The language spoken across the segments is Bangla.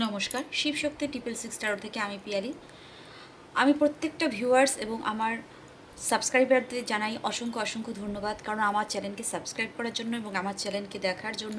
নমস্কার শিবশক্তি ট্রিপল সিক্স টারো থেকে আমি পিয়ালি। আমি প্রত্যেকটা ভিউয়ার্স এবং আমার সাবস্ক্রাইবারদের জানাই অসংখ্য অসংখ্য ধন্যবাদ, কারণ আমার চ্যানেলকে সাবস্ক্রাইব করার জন্য এবং আমার চ্যানেলকে দেখার জন্য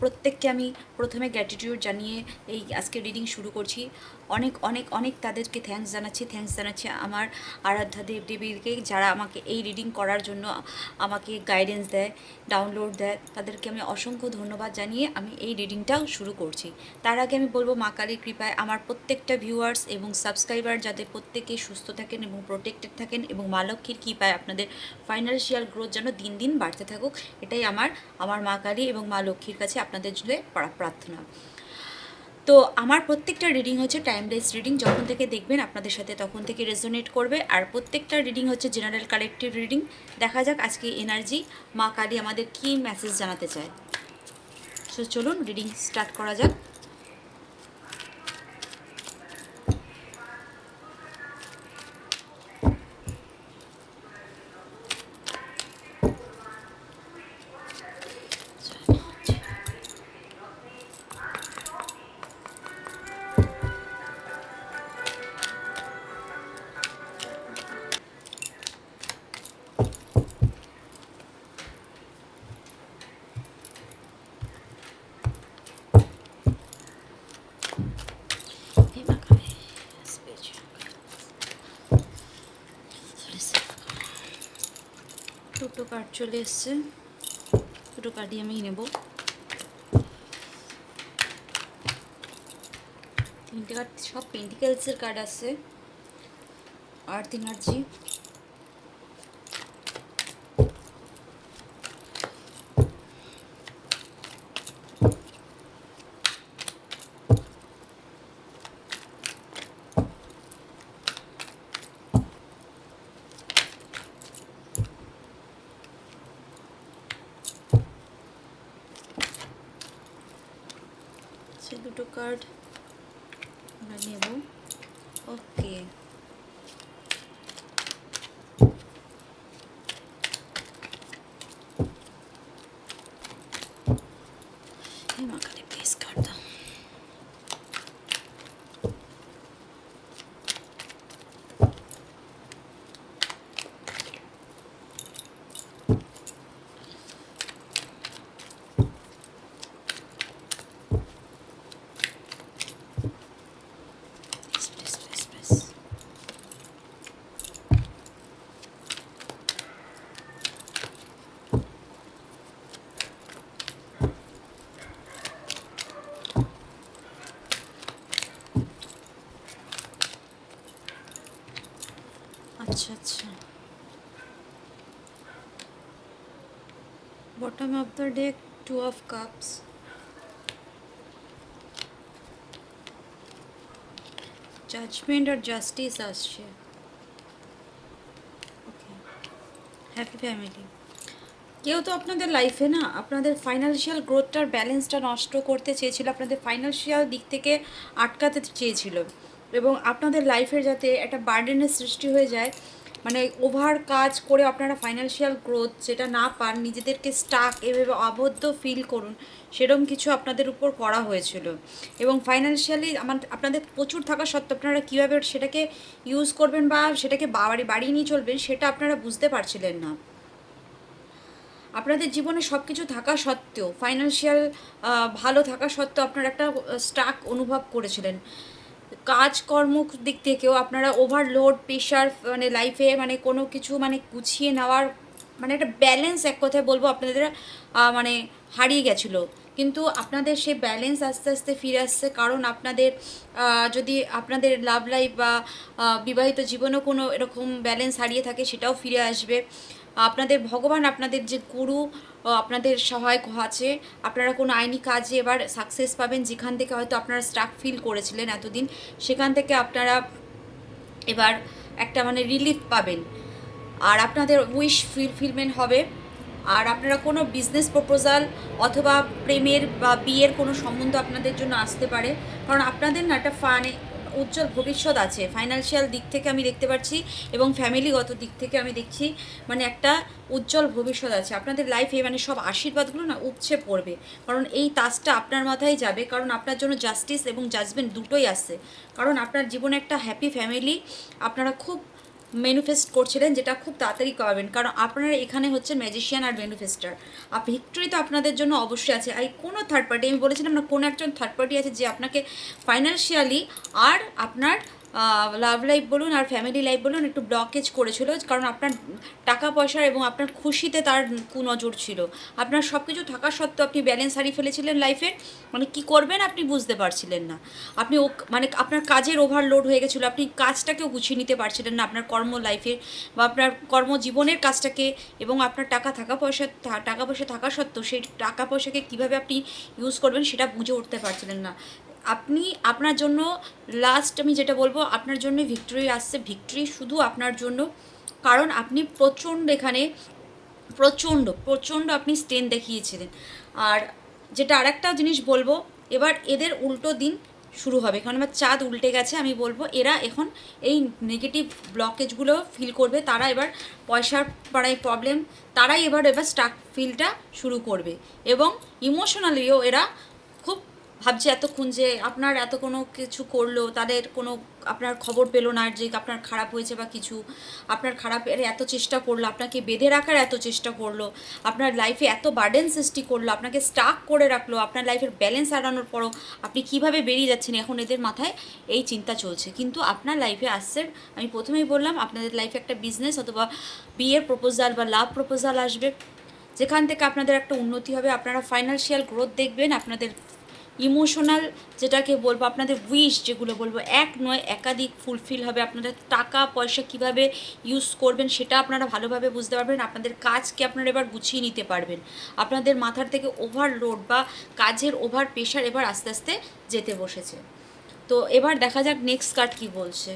প্রত্যেককে আমি প্রথমে গ্র্যাটিটিউড জানিয়ে এই আজকে রিডিং শুরু করছি। অনেক অনেক অনেক তাদেরকে থ্যাঙ্কস জানাচ্ছি থ্যাঙ্কস জানাচ্ছি আমার আরাধ্যা দেব দেবীকে যারা আমাকে এই রিডিং করার জন্য আমাকে গাইডেন্স দেয় ডাউনলোড দেয়, তাদেরকে আমি অসংখ্য ধন্যবাদ জানিয়ে আমি এই রিডিংটাও শুরু করছি। তার আগে আমি বলব মা কালীর কৃপায় আমার প্রত্যেকটা ভিউয়ার্স এবং সাবস্ক্রাইবার যাতে প্রত্যেকে সুস্থ থাকেন এবং প্রোটেক্টেড থাকেন এবং মা লক্ষ্মীর কৃপায় আপনাদের ফাইন্যান্সিয়াল গ্রোথ যেন দিন দিন বাড়তে থাকুক, এটাই আমার আমার মা কালী এবং মা লক্ষ্মীর কাছে আপনাদের জন্য প্রা- প্রার্থনা। তো আমার প্রত্যেকটা রিডিং হচ্ছে টাইমলেস রিডিং যখন থেকে দেখবেন আপনাদের সাথে তখন থেকে রেজোনেট করবে। আর প্রত্যেকটা রিডিং হচ্ছে জেনারেল কালেকটিভ রিডিং দেখা যাক আজকে এনার্জি মা কালী আমাদের কী মেসেজ জানাতে চায়। সো চলুন রিডিং স্টার্ট করা যাক। দুটো কার্ড চলে এসছে। দুটো কার্ডই আমি নেব। তিনটে কার্ড সব পেন্টিকেলসের কার্ড আছে। আর্থ এনার্জি সে দুটো কার্ড আমরা নেব ওকে আচ্ছা আচ্ছা। Bottom of the deck two of cups judgement R justice আসছে। ওকে হ্যাপি ফ্যামিলি কেউ তো আপনাদের লাইফে না, আপনাদের ফাইন্যান্সিয়াল গ্রোথটার ব্যালেন্সটা নষ্ট করতে চেয়েছিল, আপনাদের ফাইন্যান্সিয়াল দিক থেকে আটকাতে চেয়েছিল। এবং আপনাদের লাইফের যাতে একটা বার্ডেনের সৃষ্টি হয়ে যায় মানে ওভার কাজ করে আপনারা ফাইন্যান্সিয়াল গ্রোথ যেটা না পান, নিজেদেরকে স্টাক এভাবে আবদ্ধ ফিল করুন সেরকম কিছু আপনাদের উপর করা হয়েছিল। এবং ফাইন্যান্সিয়ালি আমার, আপনাদের প্রচুর থাকা সত্ত্বেও আপনারা কীভাবে সেটাকে ইউজ করবেন বা সেটাকে বাড়ি, বাড়িয়ে নিয়ে চলবেন, সেটা আপনারা বুঝতে পারছিলেন না। আপনাদের জীবনে সব কিছু থাকা সত্ত্বেও ফাইন্যান্সিয়াল ভালো থাকা সত্ত্বেও আপনারা একটা স্টাক অনুভব করেছিলেন। কাজকর্ম দিক থেকেও আপনারা ওভারলোড প্রেশার মানে লাইফে মানে কোনো কিছু মানে গুছিয়ে নেওয়ার মানে একটা ব্যালেন্স এক কথায় বলব আপনাদের মানে হারিয়ে গেছিল। কিন্তু আপনাদের সেই ব্যালেন্স আস্তে আস্তে ফিরে আসছে কারণ আপনাদের যদি আপনাদের লাভ লাইফ বা বিবাহিত জীবনেও কোনো এরকম ব্যালেন্স হারিয়ে থাকে সেটাও ফিরে আসবে। আপনাদের ভগবান, আপনাদের যে গুরু আপনাদের সহায়ক আছে। আপনারা কোনো আইনি কাজে এবার সাকসেস পাবেন যেখান থেকে হয়তো আপনারা স্টাক ফিল করেছিলেন এতদিন। সেখান থেকে আপনারা এবার একটা মানে রিলিফ পাবেন। আর আপনাদের উইশ ফিলফিলমেন্ট হবে। আর আপনারা কোনো বিজনেস প্রপোজাল অথবা প্রেমের বা বিয়ের কোনো সম্বন্ধ আপনাদের জন্য আসতে পারে। কারণ আপনাদের না একটা ফানে উজ্জ্বল ভবিষ্যৎ আছে। ফাইন্যান্সিয়াল দিক থেকে আমি দেখতে পাচ্ছি এবং ফ্যামিলিগত দিক থেকে আমি দেখছি মানে একটা উজ্জ্বল ভবিষ্যৎ আছে। আপনাদের লাইফে মানে সব আশীর্বাদগুলো না উপচে পড়বে। কারণ এই তাজটা আপনার মাথায় যাবে, কারণ আপনার জন্য জাস্টিস এবং জাজমেন্ট দুটোই আসছে কারণ আপনার জীবনে একটা হ্যাপি ফ্যামিলি আপনারা খুব ম্যানিফেস্ট করছিলেন, যেটা খুব তাড়াতাড়ি পাবেন কারণ আপনারা এখানে হচ্ছে ম্যাজিশিয়ান আর ম্যানিফেস্টার আর ভিক্টরি তো আপনাদের জন্য অবশ্যই আছে। আর কোনো থার্ড পার্টি আমি বলেছিলাম না, কোনো একজন থার্ড পার্টি আছে যে আপনাকে ফাইন্যান্সিয়ালি আর আপনার লাভ লাইফ বলুন আর ফ্যামিলি লাইফ বলুন একটু ব্লকেজ করেছিল, কারণ আপনার টাকা পয়সা এবং আপনার খুশিতে তার কুনজর ছিল। আপনার সব কিছু থাকা সত্ত্বেও আপনি ব্যালেন্স হারিয়ে ফেলেছিলেন লাইফের মানে কি করবেন আপনি বুঝতে পারছিলেন না। আপনি ও মানে আপনার কাজের ওভারলোড হয়ে গেছিল, আপনি কাজটাকেও গুছিয়ে নিতে পারছিলেন না আপনার কর্ম লাইফে বা আপনার কর্মজীবনের কাজটাকে এবং আপনার টাকা থাকা পয়সা টাকা পয়সা থাকা সত্ত্বেও সেই টাকা পয়সাকে কীভাবে আপনি ইউজ করবেন সেটা বুঝে উঠতে পারছিলেন না। আপনি আপনার জন্য লাস্ট আমি যেটা বলব, আপনার জন্য ভিক্টোরি আসছে। ভিক্টোরি শুধু আপনার জন্য। কারণ আপনি প্রচণ্ড এখানে, প্রচণ্ড প্রচণ্ড আপনি স্টেন দেখিয়েছিলেন। আর যেটা আরেকটা জিনিস বলব, এবার এদের উল্টো দিন শুরু হবে। কারণ আমার চাঁদ উল্টে গেছে, আমি বলব, এরা এখন এই নেগেটিভ ব্লকেজগুলো ফিল করবে। তারা এবার পয়সার পাড়ায় প্রবলেম তারাই এবার এবার স্টাক ফিলটা শুরু করবে। এবং ইমোশনালিও এরা খুব ভাবছে এতক্ষণ যে আপনার এত কোনো কিছু করল, তাদের কোনো আপনার খবর পেল না যে আপনার খারাপ হয়েছে বা কিছু। আপনার খারাপের এত চেষ্টা করল, আপনাকে বেঁধে রাখার এত চেষ্টা করল, আপনার লাইফে এত বার্ডেন সৃষ্টি করল, আপনাকে স্টাক করে রাখল, আপনার লাইফের ব্যালেন্স হারানোর পরও আপনি কীভাবে বেরিয়ে যাচ্ছেন এখন এদের মাথায়, এই চিন্তা চলছে। কিন্তু আপনার লাইফে আসছে, আমি প্রথমেই বললাম, আপনাদের লাইফে একটা বিজনেস অথবা বিয়ের প্রপোজাল বা লাভ প্রপোজাল আসবে। যেখান থেকে আপনাদের একটা উন্নতি হবে, আপনারা ফাইন্যান্সিয়াল গ্রোথ দেখবেন, আপনাদের ইমোশনাল যেটাকে বলব, আপনাদের উইশ যেগুলো বলব, এক নয় একাধিক ফুলফিল হবে আপনাদের টাকা, পয়সা কীভাবে ইউজ করবেন সেটা আপনারা ভালোভাবে বুঝতে পারবেন, আপনাদের কাজকে আপনারা এবার গুছিয়ে নিতে পারবেন। আপনাদের মাথার থেকে ওভারলোড বা কাজের ওভার প্রেশার এবার আস্তে আস্তে যেতে বসেছে। তো এবার দেখা যাক নেক্সট কার্ড কি বলছে।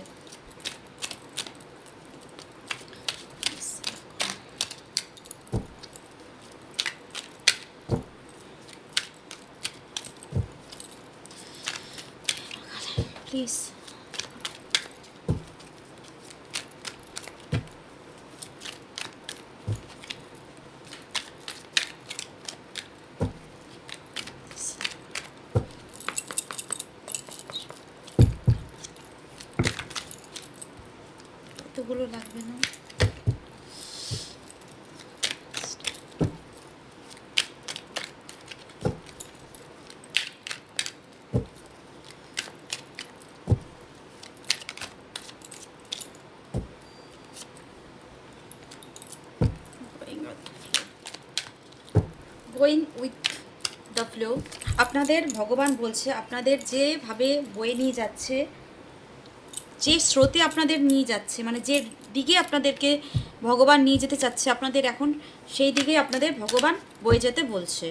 কতগুলো লাগবে না। গোয়িং উইথ দ্য ফ্লো আপনাদের, ভগবান বলছে, আপনাদের যেভাবে বয়ে নিয়ে যাচ্ছে যে স্রোতে আপনাদের নিয়ে যাচ্ছে মানে যে দিকে আপনাদেরকে ভগবান নিয়ে যেতে চাচ্ছে, আপনাদের এখন সেই দিকে আপনাদের ভগবান বয়ে যেতে বলছে।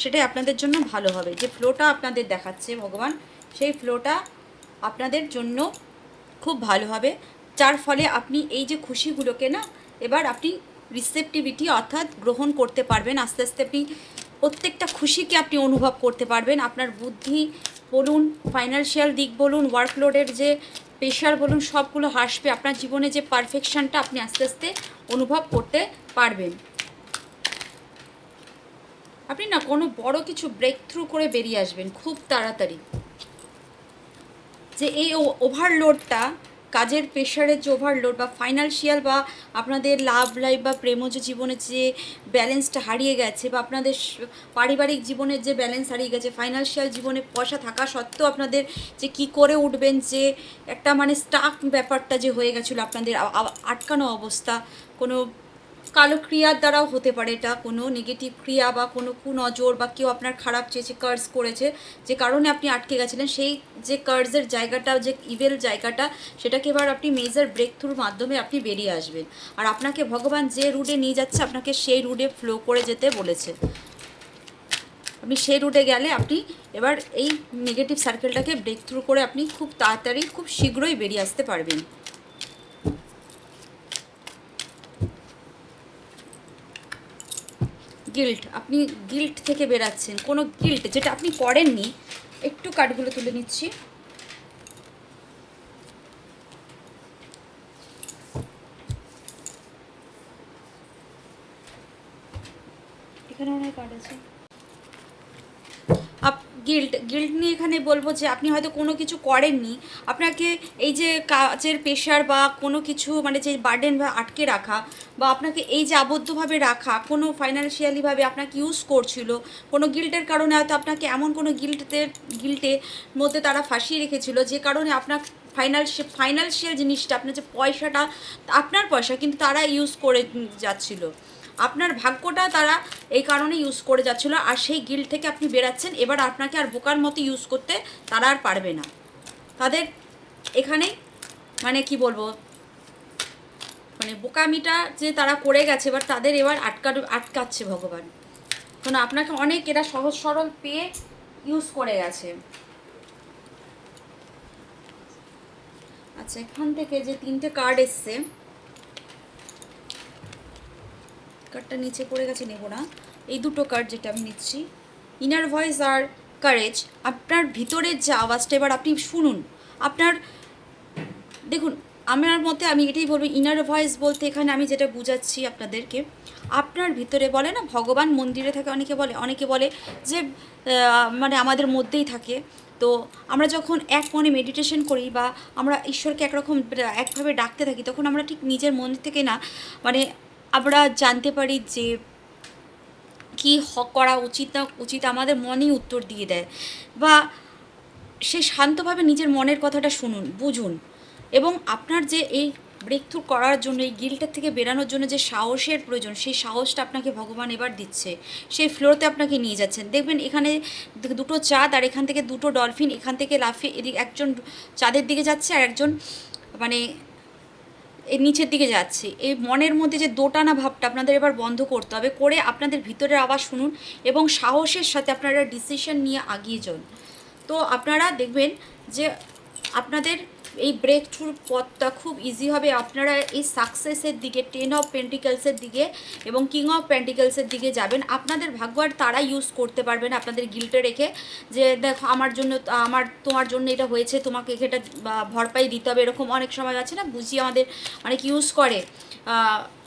সেটাই আপনাদের জন্য ভালো হবে। যে ফ্লোটা আপনাদের দেখাচ্ছে ভগবান, সেই ফ্লোটা আপনাদের জন্য খুব ভালো হবে। যার ফলে আপনি এই যে খুশিগুলোকে না, এবার আপনি রিসেপটিভিটি অর্থাৎ গ্রহণ করতে পারবেন। আস্তে আস্তে আপনি প্রত্যেকটা খুশিকে আপনি অনুভব করতে পারবেন। আপনার বুদ্ধি বলুন ফাইন্যান্সিয়াল দিক বলুন ওয়ার্কলোডের যে প্রেশার বলুন, সবগুলো হাসবে। আপনার জীবনে যে পারফেকশনটা আপনি আস্তে আস্তে অনুভব করতে পারবেন। আপনি না কোনো বড় কিছু ব্রেক থ্রু করে বেরিয়ে আসবেন খুব তাড়াতাড়ি। যে এই ওভারলোডটা কাজের প্রেশারের যে ওভারলোড বা ফাইন্যান্সিয়াল বা আপনাদের লাভ লাইফ বা প্রেমজ জীবনের যে ব্যালেন্সটা হারিয়ে গেছে বা আপনাদের পারিবারিক জীবনের যে ব্যালেন্স হারিয়ে গেছে ফাইন্যান্সিয়াল জীবনে পয়সা থাকা সত্ত্বেও আপনাদের যে কি করে উঠবেন, যে একটা মানে স্টাক ব্যাপারটা যে হয়ে গেছিল আপনাদের আটকানো অবস্থা, কোনো কালো ক্রিয়ার দ্বারাও হতে পারে এটা। কোনো নেগেটিভ ক্রিয়া বা কোনো কুনজর বা কেউ আপনার খারাপ চেয়েছে কার্স করেছে, যে কারণে আপনি আটকে গেছিলেন, সেই যে কার্সের জায়গাটা, যে ইভেল জায়গাটা, সেটাকে এবার আপনি মেজার ব্রেক থ্রুর মাধ্যমে আপনি বেরিয়ে আসবেন। আর আপনাকে ভগবান যে রুটে নিয়ে যাচ্ছে, আপনাকে সেই রুটে ফ্লো করে যেতে বলেছে। আপনি সেই রুটে গেলে আপনি এবার এই নেগেটিভ সার্কেলটাকে ব্রেক থ্রু করে আপনি খুব তাড়াতাড়ি, খুব শীঘ্রই বেরিয়ে আসতে পারবেন। গিল্ট আপনি গিল্ট থেকে বেরাচ্ছেন, কোনো গিল্ট যেটা আপনি করেননি, একটু কার্ডগুলো তুলে নিচ্ছি। এখানে অনেক কার্ড আছে। গিল্ট গিল্ট নিয়ে এখানে বলব যে আপনি হয়তো কোনো কিছু করেননি। আপনাকে এই যে কাজের প্রেশার বা কোনো কিছু মানে যে বার্ডেন বা আটকে রাখা বা আপনাকে এই যে আবদ্ধভাবে রাখা, কোনো ফাইন্যান্সিয়ালিভাবে আপনাকে ইউজ করছিল, কোনো গিল্টের কারণে হয়তো আপনাকে এমন কোনো গিল্টের গিল্টের মধ্যে তারা ফাঁসিয়ে রেখেছিল যে কারণে আপনার ফাইন্যান্সিয়াল ফাইন্যান্সিয়াল জিনিসটা, আপনার যে পয়সাটা, আপনার পয়সা কিন্তু তারা ইউজ করে যাচ্ছিল। আপনার ভাগ্যটা তারা এই কারণে ইউজ করে যাচ্ছিল আর সেই গিল থেকে আপনি বেরাচ্ছেন। এবার আপনাকে আর বোকার মতো ইউজ করতে তারা আর পারবে না। তাদের এখানে মানে কি বলব? মানে বোকামিটা যে তারা করে গেছে, এবার তাদের এবার আটকা আটকাচ্ছে ভগবান। কারণ আপনাকে অনেক এরা সহজ সরল পেয়ে ইউজ করে গেছে। আচ্ছা এখান থেকে যে তিনটে কার্ড এসছে কার্ডটা নিচে পড়ে গেছে, নেব না। এই দুটো কার্ড যেটা আমি নিচ্ছি। ইনার ভয়েস আর কারেজ আপনার ভিতরের যে আওয়াজটা, এবার আপনি শুনুন। আপনার, দেখুন, আমার মতে আমি এটাই বলব ইনার ভয়েস বলতে এখানে আমি যেটা বুঝাচ্ছি আপনাদেরকে, আপনার ভিতরে বলে না, ভগবান মন্দিরে থাকে অনেকে বলে অনেকে বলে যে মানে আমাদের মধ্যেই থাকে। তো আমরা যখন এক মনে মেডিটেশন করি বা আমরা ঈশ্বরকে একরকম, একভাবে ডাকতে থাকি, তখন আমরা ঠিক নিজের মন থেকে না মানে আমরা জানতে পারি যে কি করা উচিত না উচিত আমাদের মনেই উত্তর দিয়ে দেয়। বা সে শান্তভাবে নিজের মনের কথাটা শুনুন, বুঝুন। এবং আপনার যে এই ব্রেক থ্রু করার জন্য, এই গিলটার থেকে বেরানোর জন্য যে সাহসের প্রয়োজন, সেই সাহসটা আপনাকে ভগবান এবার দিচ্ছে। সেই ফ্লোরতে আপনাকে নিয়ে যাচ্ছেন। দেখবেন এখানে দুটো চাঁদ আর এখান থেকে দুটো ডলফিন এখান থেকে লাফিয়ে একজন চাঁদের দিকে যাচ্ছে আর একজন মানে এর নিচের দিকে যাচ্ছে। এই মনের মধ্যে যে দোটানা ভাবটা আপনাদের এবার বন্ধ করতে হবে, করে আপনাদের ভিতরের আওয়াজ শুনুন এবং সাহসের সাথে আপনারা ডিসিশন নিয়ে আগিয়ে যান তো আপনারা দেখবেন যে আপনাদের এই ব্রেক থ্রুর পথটা খুব ইজি হবে। আপনারা এই সাকসেসের দিকে টেন অফ পেন্টিকেলসের দিকে এবং কিং অফ পেন্টিকেলসের দিকে যাবেন। আপনাদের ভাগ্য আর তারা ইউজ করতে পারবেন আপনাদের গিল্টে রেখে যে, দেখো, আমার জন্য, আমার, তোমার জন্য এটা হয়েছে, তোমাকে এটা ভরপাই দিতে হবে। এরকম অনেক সময় আছে না, বুঝিয়ে আমাদের অনেক ইউজ করে।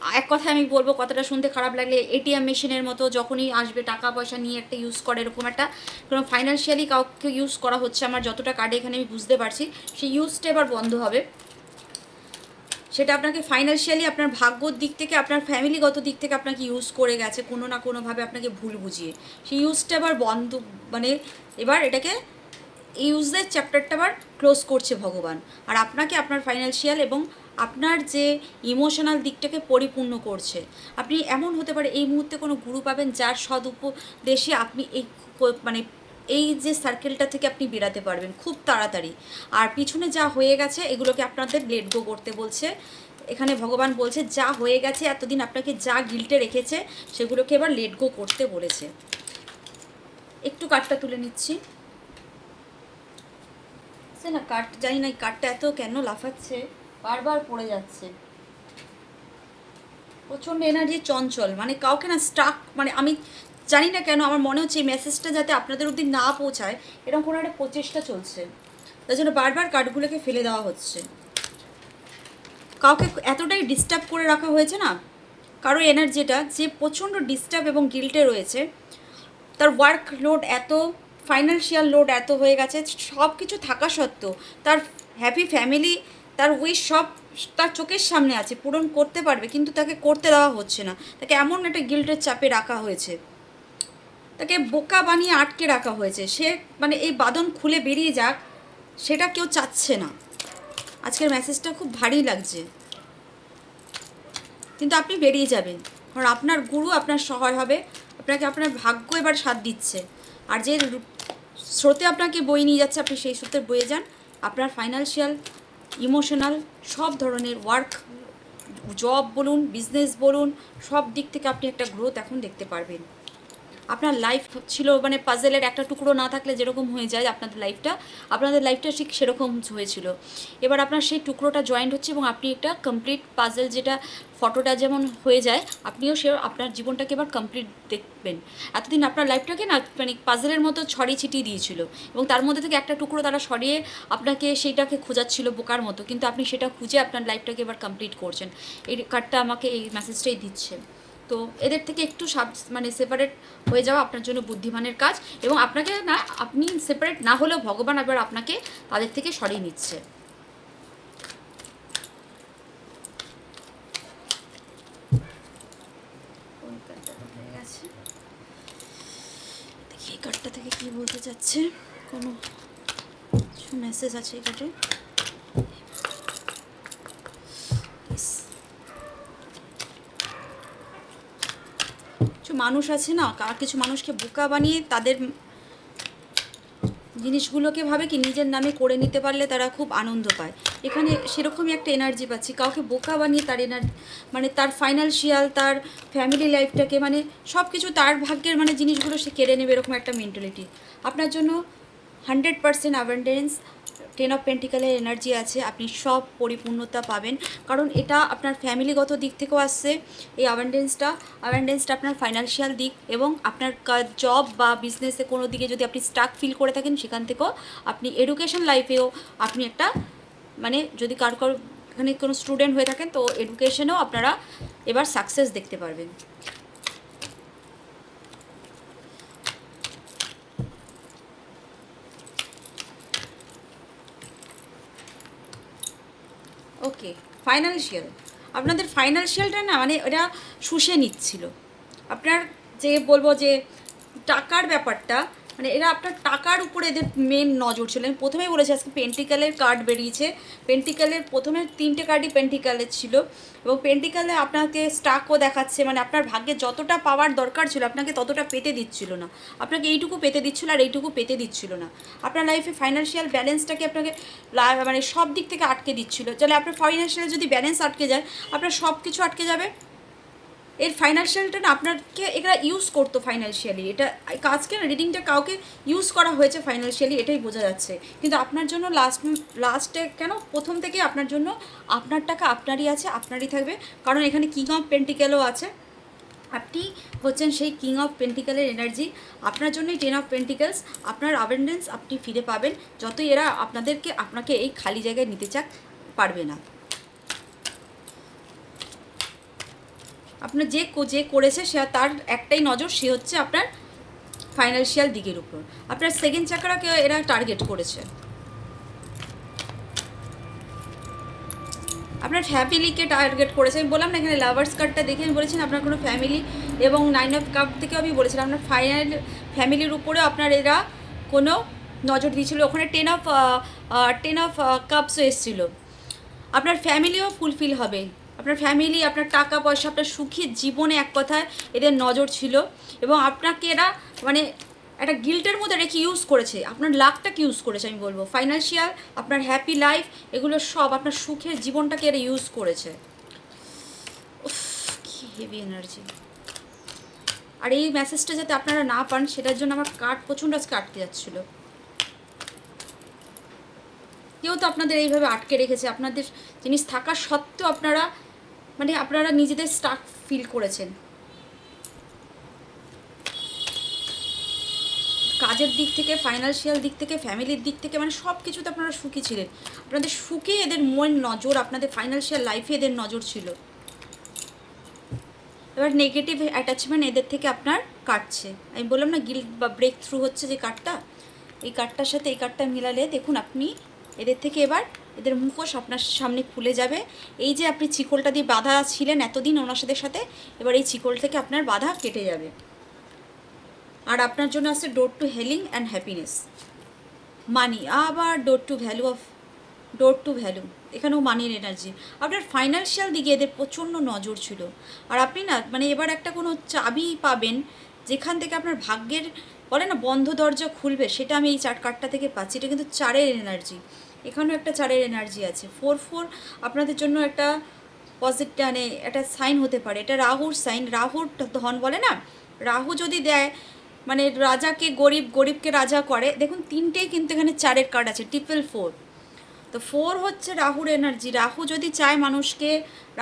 এক কথায় আমি বলব, কথাটা শুনতে খারাপ লাগলে এটিএম মেশিনের মতো যখনই আসবে টাকা পয়সা নিয়ে একটা ইউজ করে এরকম একটা, কোনো ফাইন্যান্সিয়ালি কাউকে ইউজ করা হচ্ছে আমার যতটা কার্ডে এখানে আমি বুঝতে পারছি, সেই ইউজটা এবার বন্ধ হবে। সেটা আপনাকে ফাইন্যান্সিয়ালি আপনার ভাগ্যর দিক থেকে, আপনার ফ্যামিলিগত দিক থেকে আপনাকে ইউজ করে গেছে কোনো না কোনোভাবে আপনাকে ভুল বুঝিয়ে। সেই ইউজটা এবার বন্ধ মানে এবার এটাকে ইউজের চ্যাপ্টারটা আবার ক্লোজ করছে ভগবান। আর আপনাকে আপনার ফাইন্যান্সিয়াল এবং আপনার যে ইমোশনাল দিকটাকে পরিপূর্ণ করছে। আপনি এমন হতে পারে এই মুহূর্তে কোনো গুরু পাবেন যার সদুপদেশে আপনি এই মানে এই যে সার্কেলটা থেকে আপনি বেরাতে পারবেন খুব তাড়াতাড়ি। আর পিছনে যা হয়ে গেছে এগুলোকে আপনাদের লেট গো করতে বলছে। এখানে ভগবান বলছে, যা হয়ে গেছে, এতদিন আপনাকে যা গিল্টে রেখেছে, সেগুলোকে এবার লেট গো করতে বলেছে। একটু কাঠটা তুলে নিচ্ছি। সে না? কাঠ জানি না এই কাঠটা এত কেন লাফাচ্ছে? বারবার পড়ে যাচ্ছে। প্রচণ্ড এনার্জি চঞ্চল। মানে কাউকে না স্টাক মানে আমি জানি না কেন, আমার মনে হচ্ছে এই মেসেজটা যাতে আপনাদের অবধি না পৌঁছায়, এরকম কোনো একটা প্রচেষ্টা চলছে। তার জন্য বারবার কার্ডগুলোকে ফেলে দেওয়া হচ্ছে। কাউকে এতটাই ডিস্টার্ব করে রাখা হয়েছে না? কারও এনার্জিটা যে প্রচণ্ড ডিস্টার্ব এবং গিল্টে রয়েছে, তার ওয়ার্ক লোড এত ফাইন্যান্সিয়াল লোড এত হয়ে গেছে সব কিছু থাকা সত্ত্বেও তার হ্যাপি ফ্যামিলি তার উইশ সব তার চোখের সামনে আছে, পূরণ করতে পারবে, কিন্তু তাকে করতে দেওয়া হচ্ছে না। তাকে এমন একটা গিল্টের চাপে রাখা হয়েছে। তাকে বোকা বানিয়ে আটকে রাখা হয়েছে। সে মানে এই বাঁধন খুলে বেরিয়ে যাক, সেটা কেউ চাচ্ছে না। আজকের মেসেজটা খুব ভারী লাগছে। কিন্তু আপনি বেরিয়ে যাবেন। কারণ আপনার গুরু আপনার সহায় হবে। আপনাকে আপনার ভাগ্য এবার সাথ দিচ্ছে। আর যে স্রোতে আপনাকে বই নিয়ে যাচ্ছে, আপনি সেই স্রোতে বয়ে যান। আপনার ফাইন্যান্সিয়াল ইমোশনাল সব ধরনের ওয়ার্ক জব বলুন বিজনেস বলুন, সব দিক থেকে আপনি একটা গ্রোথ এখন দেখতে পারবেন। আপনার লাইফ ছিল মানে পাজেলের একটা টুকরো না থাকলে যেরকম হয়ে যায় আপনাদের লাইফটা আপনাদের লাইফটা ঠিক সেরকম হয়েছিল। এবার আপনার সেই টুকরোটা জয়েন্ট হচ্ছে এবং আপনি একটা কমপ্লিট পাজেল যেটা ফটোটা যেমন হয়ে যায়, আপনিও সে আপনার জীবনটাকে এবার কমপ্লিট দেখবেন। এতদিন আপনার লাইফটাকে না মানে পাজেলের মতো ছড়িয়ে ছিটিয়ে দিয়েছিল এবং তার মধ্যে থেকে একটা টুকরো তারা সরিয়ে আপনাকে সেইটাকে খোঁজাচ্ছিল বোকার মতো, কিন্তু আপনি সেটা খুঁজে আপনার লাইফটাকে এবার কমপ্লিট করছেন। এই কার্ডটা আমাকে এই মেসেজটাই দিচ্ছে। তো এদের থেকে একটু সাব মানে সেপারেট হয়ে যাওয়া আপনার জন্য বুদ্ধিমানের কাজ এবং আপনাকে না, আপনি সেপারেট না হলেও ভগবান এবার আপনাকে তাদের থেকে সরিয়ে নিচ্ছে। এই কার্ডটা থেকে কি বলতে চাচ্ছে। কোনো মেসেজ আছে এই কার্ডে মানুষ আছে না কিছু মানুষকে বোকা বানিয়ে তাদের জিনিসগুলোকে ভাবে কি নিজের নামে করে নিতে পারলে তারা খুব আনন্দ পায়। এখানে সেরকমই একটা এনার্জি পাচ্ছি। কাউকে বোকা বানিয়ে তার এনার্জি মানে তার ফাইন্যান্সিয়াল তার ফ্যামিলি লাইফটাকে মানে সব কিছু তার ভাগ্যের মানে জিনিসগুলো সে কেড়ে নেবে এরকম একটা মেন্টালিটি আপনার জন্য hundred percent abundance ten of পেন্টিক্যালের energy আছে, আপনি সব পরিপূর্ণতা পাবেন। কারণ এটা আপনার ফ্যামিলিগত দিক থেকেও আসছে, এই অ্যাভেন্ডেন্সটা অ্যাভেন্ডেন্সটা আপনার ফাইন্যান্সিয়াল দিক এবং আপনার জব বা বিজনেসে কোনো দিকে যদি আপনি স্টাক ফিল করে থাকেন, সেখান থেকেও আপনি এডুকেশন লাইফেও আপনি একটা মানে যদি কার কার এখানে কোনো স্টুডেন্ট হয়ে থাকেন, তো এডুকেশনেও আপনারা এবার সাকসেস দেখতে পারবেন। ওকে ফাইনান্সিয়াল আপনাদের ফাইনান্সিয়ালটা না মানে ওটা শুষে নিচ্ছিল। আপনার যে বলব যে টাকার ব্যাপারটা মানে এরা আপনার টাকার উপরে এদের মেন নজর ছিল। আমি প্রথমেই বলেছি, আজকে পেন্টিক্যালের কার্ড বেরিয়েছে। পেন্টিক্যালের প্রথমে তিনটে কার্ডই পেন্টিক্যালের ছিল। এবং পেন্টিক্যালে আপনাকে স্টাকও দেখাচ্ছে মানে আপনার ভাগ্যে যতটা পাওয়ার দরকার ছিল, আপনাকে ততটা পেতে দিচ্ছিল না। আপনাকে এইটুকু পেতে দিচ্ছিল আর এইটুকু পেতে দিচ্ছিল না। আপনার লাইফে ফাইন্যান্সিয়াল ব্যালেন্সটাকে আপনাকে মানে সব দিক থেকে আটকে দিচ্ছিল। তাহলে আপনার ফাইন্যান্সিয়াল যদি ব্যালেন্স আটকে যায়, আপনার সব কিছু আটকে যাবে? এর ফাইন্যান্সিয়ালটা না আপনাকে এরা ইউজ করতো ফাইন্যান্সিয়ালি এটা কাজকে না রিডিংটা কাউকে ইউজ করা হয়েছে ফাইন্যান্সিয়ালি এটাই বোঝা যাচ্ছে। কিন্তু আপনার জন্য লাস্ট লাস্টে কেন? প্রথম থেকে আপনার জন্য আপনার টাকা আপনারই আছে, আপনারই থাকবে। কারণ এখানে কিং অফ পেন্টিক্যালও আছে। আপনি হচ্ছেন সেই কিং অফ পেন্টিক্যালের এনার্জি আপনার জন্যই টেন অফ পেন্টিক্যালস আপনার অ্যাবেন্ডেন্স আপনি ফিরে পাবেন। যতই এরা আপনাদেরকে, আপনাকে এই খালি জায়গায় নিতে চাক, পারবে না। আপনার যে যে করেছে, সে তার একটাই নজর, সে হচ্ছে আপনার ফাইন্যান্সিয়াল দিকের উপর। আপনার সেকেন্ড চাকরাকে এরা টার্গেট করেছে। আপনার ফ্যামিলিকে টার্গেট করেছে। আমি বললাম না এখানে লাভার্স কার্ডটা দেখে আমি বলেছেন আপনার কোনো ফ্যামিলি এবং নাইন অফ কাপ থেকেও আমি বলেছিলাম, আপনার ফাইনাল ফ্যামিলির উপরেও আপনার এরা কোনো নজর দিয়েছিল। ওখানে টেন অফ টেন অফ কাপসও এসেছিল। আপনার ফ্যামিলিও ফুলফিল হবে। আপনার ফ্যামিলি আপনার টাকা পয়সা, আপনার সুখী জীবনে এক কথায় এদের নজর ছিল এবং আপনাকে এরা মানে একটা গিল্টের মধ্যে রেখে ইউজ করেছে। আপনার লাকটাকে ইউজ করেছে আমি বলব? ফাইন্যান্সিয়াল আপনার হ্যাপি লাইফ এগুলো সব আপনার সুখের জীবনটাকে এরা ইউজ করেছে। কি হেভি এনার্জি আর এই মেসেজটা যাতে আপনারা না পান, সেটার জন্য আমার কার্ড প্রচণ্ড আজকে আটকে যাচ্ছিল। কেউ তো আপনাদের এইভাবে আটকে রেখেছে। আপনাদের জিনিস থাকা সত্ত্বেও আপনারা মানে আপনারা নিজেদের স্টাক ফিল করেছেন। কাজের দিক থেকে ফাইন্যান্সিয়াল দিক থেকে ফ্যামিলির দিক থেকে মানে সব কিছুতে আপনারা সুখী ছিলেন। আপনাদের সুখে এদের মন নজর, আপনাদের ফাইন্যান্সিয়াল লাইফে এদের নজর ছিল। এবার নেগেটিভ অ্যাটাচমেন্ট এদের থেকে আপনার কাটছে। আমি বললাম না গিল্ড বা ব্রেক থ্রু হচ্ছে যে কার্ডটা এই কার্ডটার সাথে এই কার্ডটা মিলালে দেখুন আপনি এদের থেকে এবার এদের মুখোশ আপনার সামনে খুলে যাবে। এই যে আপনি চিকলটা দিয়ে বাধা ছিলেন এতদিন ওনার সাথে এবার এই চিকল থেকে আপনার বাধা কেটে যাবে। আর আপনার জন্য আছে door to healing and happiness money আবার door to value of door to value এখানেও মানির এনার্জি আপনার ফাইন্যান্সিয়াল দিকে এদের প্রচণ্ড নজর ছিল। আর আপনি না মানে এবার একটা কোনো চাবি পাবেন, যেখান থেকে আপনার ভাগ্যের, বলে না বন্ধ দরজা খুলবে, সেটা আমি এই চার কার্ডটা থেকে পাচ্ছি। এটা কিন্তু চারের এনার্জি এখানেও একটা চারের এনার্জি আছে। ফোর ফোর আপনাদের জন্য একটা পজিটিভ মানে একটা সাইন হতে পারে। এটা রাহুর সাইন রাহুর ধন বলে না? রাহু যদি দেয় মানে রাজাকে গরিব, গরিবকে রাজা করে, দেখুন তিনটেই কিন্তু এখানে চারের কার্ড আছে ট্রিপল ফোর তো ফোর হচ্ছে রাহুর এনার্জি রাহু যদি চায় মানুষকে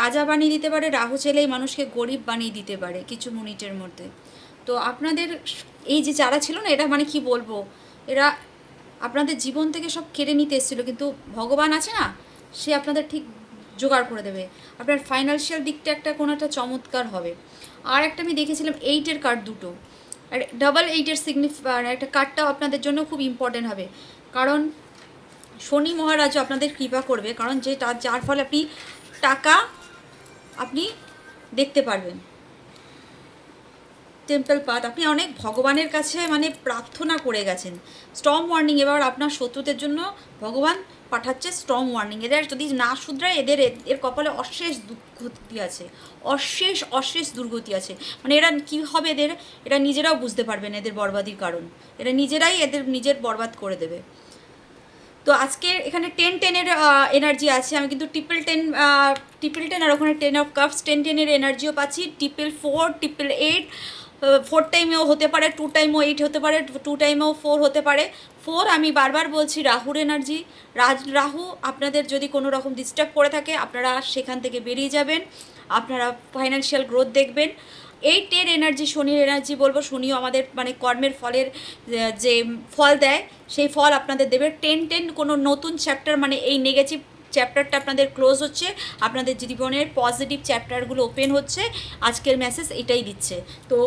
রাজা বানিয়ে দিতে পারে, রাহু চাইলেই মানুষকে গরিব বানিয়ে দিতে পারে কিছু মিনিটের মধ্যে। তো আপনাদের এই যে যারা ছিল না এটা মানে কি বলব? এরা আপনাদের জীবন থেকে সব কেড়ে নিতে এসেছিল, কিন্তু ভগবান আছে না, সে আপনাদের ঠিক জোগাড় করে দেবে। আপনার ফাইন্যান্সিয়াল দিকটা একটা কোনো একটা চমৎকার হবে। আর একটা আমি দেখেছিলাম এইটের কার্ড দুটো। আর ডাবল এইটের সিগনিফ একটা কার্ডটাও আপনাদের জন্য খুব ইম্পর্টেন্ট হবে। কারণ শনি মহারাজও আপনাদের কৃপা করবে, কারণ যে যার ফলে আপনি টাকা আপনি দেখতে পারবেন। টেম্পল পাথ আপনি অনেক ভগবানের কাছে মানে প্রার্থনা করে গেছেন। স্ট্রং ওয়ার্নিং এবার আপনার শত্রুদের জন্য ভগবান পাঠাচ্ছে স্ট্রং ওয়ার্নিং এদের যদি না শুধরায়, এদের এর কপালে অশেষ দুর্গতি আছে। অশেষ অশেষ দুর্গতি আছে। মানে এরা কী হবে এদের? এরা নিজেরাও বুঝতে পারবেন এদের বরবাদির কারণ। এরা নিজেরাই এদের নিজের বরবাদ করে দেবে। তো আজকে এখানে টেন টেনের এনার্জি আছে। আমি কিন্তু ট্রিপল টেন ট্রিপল টেন আর ওখানে টেন অফ কাপস টেন টেনের এনার্জিও পাচ্ছি। Triple four triple eight four টাইমেও হতে পারে টু টাইমও এইট হতে পারে টু টাইমেও ফোর হতে পারে। ফোর আমি বারবার বলছি, রাহুর এনার্জি রাজ, রাহু আপনাদের যদি কোনো রকম ডিস্টার্ব করে থাকে, আপনারা সেখান থেকে বেরিয়ে যাবেন। আপনারা ফাইন্যান্সিয়াল গ্রোথ দেখবেন। এই টেন এনার্জি শনির এনার্জি বলব, শনিও আমাদের মানে কর্মের ফলের যে ফল দেয়, সেই ফল আপনাদের দেবে। টেন টেন কোনো নতুন চ্যাপ্টার মানে এই নেগেটিভ চ্যাপ্টারটা আপনাদের ক্লোজ হচ্ছে, আপনাদের জীবনের পজিটিভ চ্যাপ্টারগুলো ওপেন হচ্ছে, আজকের মেসেজ এটাই দিচ্ছে। তো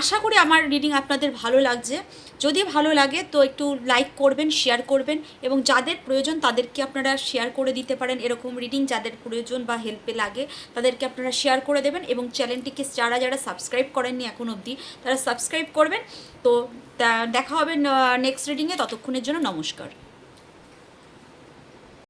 আশা করি আমার রিডিং আপনাদের ভালো লাগছে। যদি ভালো লাগে তো একটু লাইক করবেন শেয়ার করবেন এবং যাদের প্রয়োজন তাদেরকে আপনারা শেয়ার করে দিতে পারেন। এরকম রিডিং যাদের প্রয়োজন বা হেল্পে লাগে, তাদেরকে আপনারা শেয়ার করে দেবেন এবং চ্যানেলটিকে যারা যারা সাবস্ক্রাইব করেননি এখন অবধি, তারা সাবস্ক্রাইব করবেন। তো দেখা হবে নেক্সট রিডিংয়ে ততক্ষণের জন্য নমস্কার।